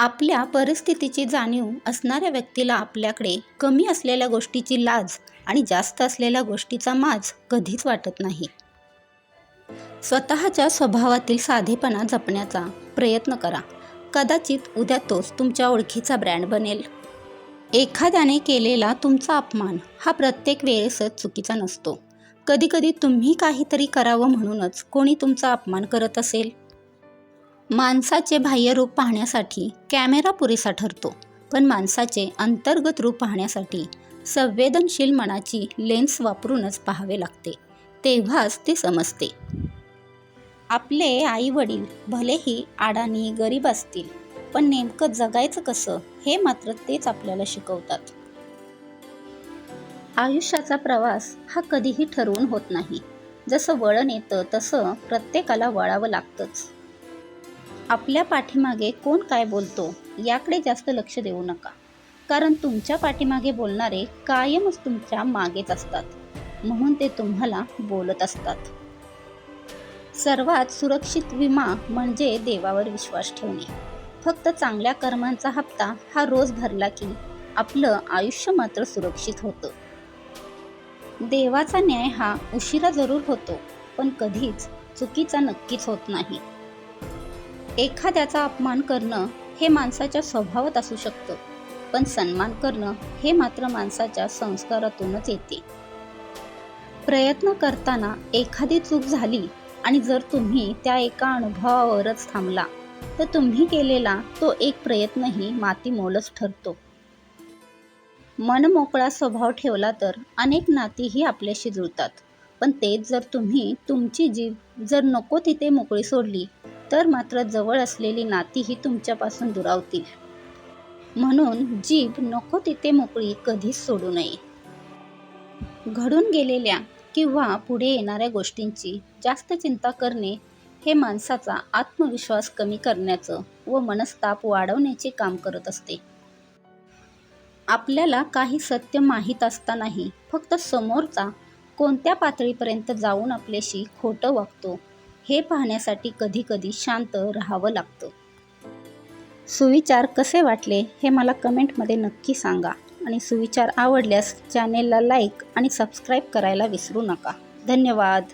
आपल्या परिस्थितीची जाणीव असणाऱ्या व्यक्तीला आपल्याकडे कमी असलेल्या गोष्टीची लाज आणि जास्त असलेल्या गोष्टीचा माज कधीच वाटत नाही. स्वतःच्या स्वभावातील साधेपणा जपण्याचा प्रयत्न करा. कदाचित उद्या तोच तुमच्या ओळखीचा ब्रँड बनेल. एखाद्याने केलेला तुमचा अपमान हा प्रत्येक वेळेसच चुकीचा नसतो. कधीकधी तुम्ही काहीतरी करावं म्हणूनच कोणी तुमचा अपमान करत असेल. माणसाचे बाह्यरूप पाहण्यासाठी कॅमेरा पुरेसा ठरतो. पण माणसाचे अंतर्गत रूप पाहण्यासाठी संवेदनशील मनाची लेन्स वापरूनच पाहावे लागते. तेव्हाच ते समजते. आपले आई वडील भलेही आडाणी गरीब असतील पण नेमकं जगायचं कसं हे मात्र तेच आपल्याला शिकवतात. आयुष्याचा प्रवास हा कधीही ठरवून होत नाही. जसं वळण येतं तसं प्रत्येकाला वळावं लागतंच. आपल्या पाठीमागे कोण काय बोलतो याकडे जास्त लक्ष देऊ नका. कारण तुमच्या पाठीमागे बोलणारे कायमच तुमच्या मागेच असतात. म्हणून ते तुम्हाला बोलत असतात. सर्वात सुरक्षित विमा म्हणजे देवावर विश्वास ठेवणे. फक्त चांगल्या कर्मांचा हप्ता हा रोज भरला की आपलं आयुष्य मात्र सुरक्षित होतं. देवाचा न्याय हा उशिरा जरूर होतो पण कधीच चुकीचा नक्कीच होत नाही. एखाद्याचा अपमान करणं हे माणसाच्या स्वभावात असू शकतं पण सन्मान करणं हे मात्र माणसाच्या संस्कारातूनच येते. प्रयत्न करताना एखादी चूक झाली आणि जर तुम्ही त्या एका अनुभवावरच थांबला तर तुम्ही केलेला तो एक प्रयत्नही मातीमोलच ठरतो. मनमोकळा स्वभाव ठेवला तर अनेक नातीही आपल्याशी जुळतात पण तेच जर तुम्ही तुमची जीभ जर नको तिथे मोकळी सोडली तर मात्र जवळ असलेली नाती ही तुमच्यापासून दुरावतील. म्हणून जीभ नको तिथे मोकळी कधीच सोडू नये. घडून गेलेल्या किंवा पुढे येणाऱ्या गोष्टींची जास्त चिंता करणे हे माणसाचा आत्मविश्वास कमी करण्याचं व मनस्ताप वाढवण्याचे काम करत असते. आपल्याला काही सत्य माहीत असतानाही फक्त समोरचा कोणत्या पातळीपर्यंत जाऊन आपल्याशी खोटं वागतो हे पाहण्यासाठी कधीकधी शांत राहावं लागतं. सुविचार कसे वाटले हे मला कमेंटमध्ये नक्की सांगा आणि सुविचार आवडल्यास चॅनेलला लाईक आणि सबस्क्राईब करायला विसरू नका. धन्यवाद.